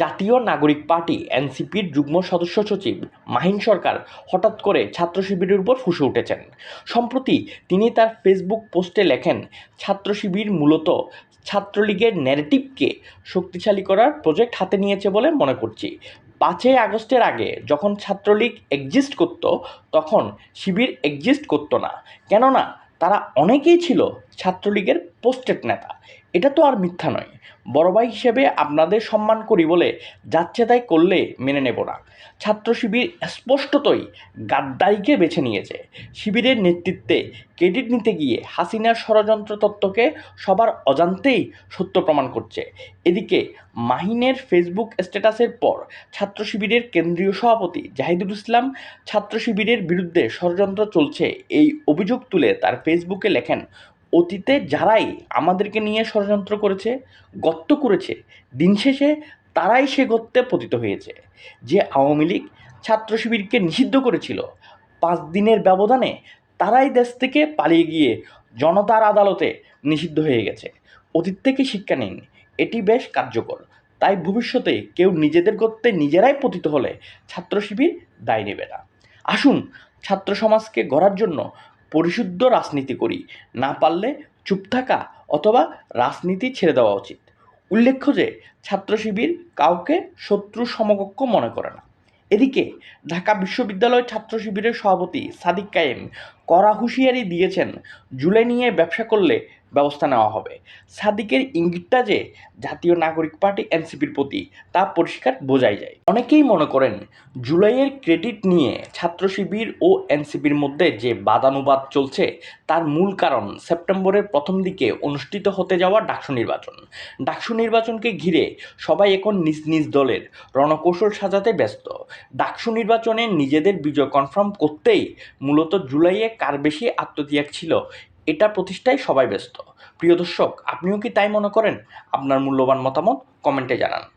জাতীয় নাগরিক পার্টি, এনসিপির যুগ্ম সদস্য সচিব মাহিন সরকার হঠাৎ করে ছাত্র শিবিরের উপর ফুঁসে উঠেছেন। সম্প্রতি তিনি তার ফেসবুক পোস্টে লেখেন ছাত্র শিবির মূলত ছাত্রলীগের ন্যারেটিভকে শক্তিশালী করার প্রজেক্ট হাতে নিয়েছে বলে মনে করছি। পাঁচই আগস্টের আগে যখন ছাত্রলীগ এক্সিস্ট করত, তখন শিবির এক্সিস্ট করতো না। কেননা তারা অনেকেই ছিল ছাত্রলীগের পোস্টেড নেতা। এটা তো আর মিথ্যা নয়। বড় ভাই হিসেবে আপনাদের সম্মান করি বলে যাচ্ছে তাই করলে মেনে নেব না। ছাত্র শিবির স্পষ্টতই গাদ্দারিকে বেছে নিয়েছে। শিবিরের নেতৃত্বে ক্রেডিট নিতে গিয়ে হাসিনার ষড়যন্ত্র তত্ত্বকে সবার অজান্তেই সত্য প্রমাণ করছে। এদিকে মাহিনের ফেসবুক স্ট্যাটাসের পর ছাত্র শিবিরের কেন্দ্রীয় সভাপতি জাহিদুল ইসলাম ছাত্র শিবিরের বিরুদ্ধে ষড়যন্ত্র চলছে এই অভিযোগ তুলে তার ফেসবুকে লেখেন অতীতে যারাই আমাদেরকে নিয়ে ষড়যন্ত্র করেছে গর্ত করেছে, দিন শেষে তারাই সে গর্তে পতিত হয়েছে। যে আওয়ামী লীগ ছাত্র শিবিরকে নিষিদ্ধ করেছিল, পাঁচ দিনের ব্যবধানে তারাই দেশ থেকে পালিয়ে গিয়ে জনতার আদালতে নিষিদ্ধ হয়ে গেছে। অতীত থেকে শিক্ষা নিন, এটি বেশ কার্যকর। তাই ভবিষ্যতে কেউ নিজেদের গর্তে নিজেরাই পতিত হলে ছাত্র শিবির দায় নেবে না। আসুন, ছাত্র সমাজকে গড়ার জন্য পরিশুদ্ধ রাজনীতি করি। না পারলে চুপ থাকা অথবা রাজনীতি ছেড়ে দেওয়া উচিত। উল্লেখ্য যে, ছাত্র শিবির কাউকে শত্রু সমকক্ষ মনে করে না। এদিকে ঢাকা বিশ্ববিদ্যালয় ছাত্র শিবিরের সভাপতি সাদিক কায়েম কড়া হুঁশিয়ারি দিয়েছেন, জুলাই নিয়ে ব্যবসা করলে ব্যবস্থা নেওয়া হবে। সাদিকের ইঙ্গিতটা যে জাতীয় নাগরিক পার্টি এনসিপির প্রতি, তা পরিষ্কার বোঝাই যায়। অনেকেই মনে করেন, জুলাইয়ের ক্রেডিট নিয়ে ছাত্র শিবির ও এনসিপির মধ্যে যে বাদানুবাদ চলছে, তার মূল কারণ সেপ্টেম্বরের প্রথম দিকে অনুষ্ঠিত হতে যাওয়া ডাকসু নির্বাচন। ডাকসু নির্বাচনকে ঘিরে সবাই এখন নিজ নিজ দলের রণকৌশল সাজাতে ব্যস্ত। ডাকসু নির্বাচনে নিজেদের বিজয় কনফার্ম করতেই মূলত জুলাইয়ে কার বেশি আত্মত্যাগ ছিল এটা প্রতিষ্ঠায় সবাই ব্যস্ত। প্রিয় দর্শক, আপনিও কি তাই মনে করেন? আপনার মূল্যবান মতামত কমেন্টে জানান।